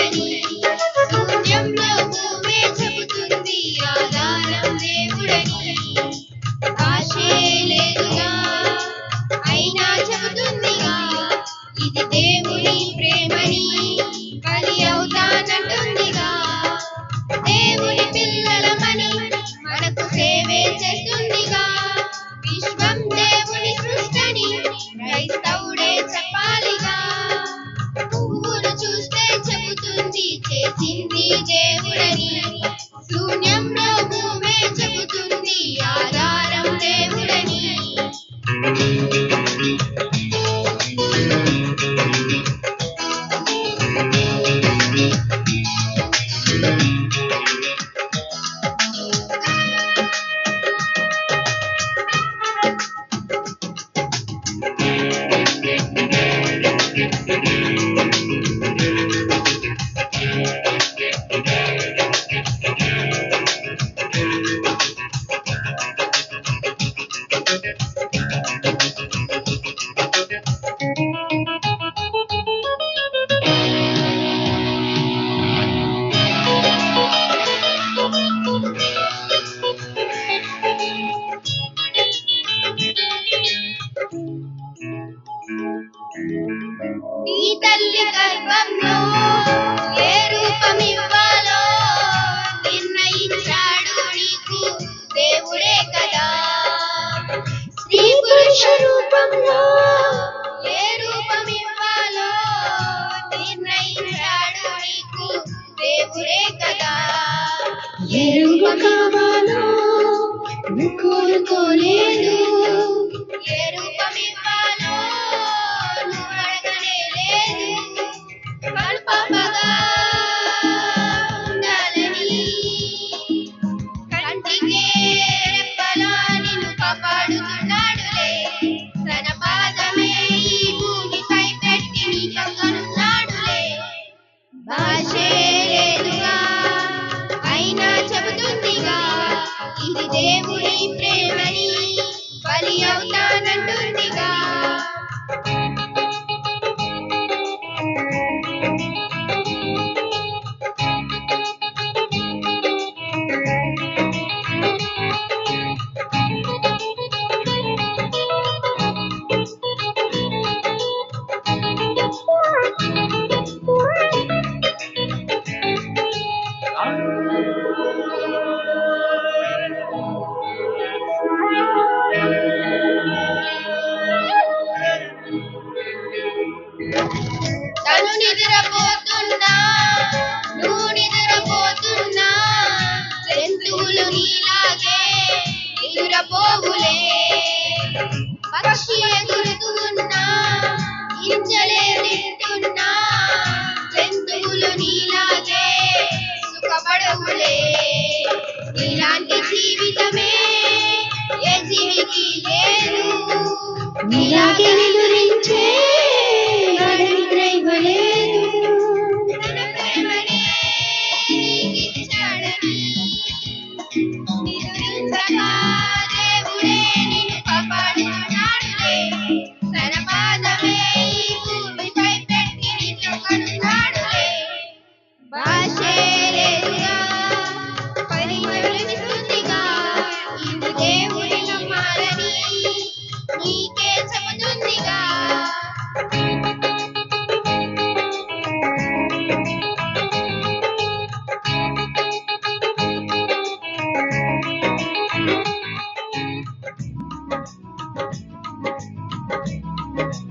Thank you. తల్లి గర్భంలో ఏ రూపమివ్వాలో నిర్ణయించాడు నీకు దేవుడే కదా. స్త్రీ పురుష రూపంలో ఏ రూపమివ్వాలో నిర్ణయించాడు నీకు దేవుడే కదా. ఏ రూపం కావాలో కోరుకోలేదు. Hey, కను నిద్రపోతున్నా నువ్వు నిద్రపోతున్నా జంతువులు నీలాగే నిద్రపోవులే. పక్షి ఎగురుతున్నా ఇంచలే తింటున్నా జంతువులు నీలాగే సుఖపడవులే. ఇలాంటి జీవితమే ఏ జీవికి లేదు. నీలాగే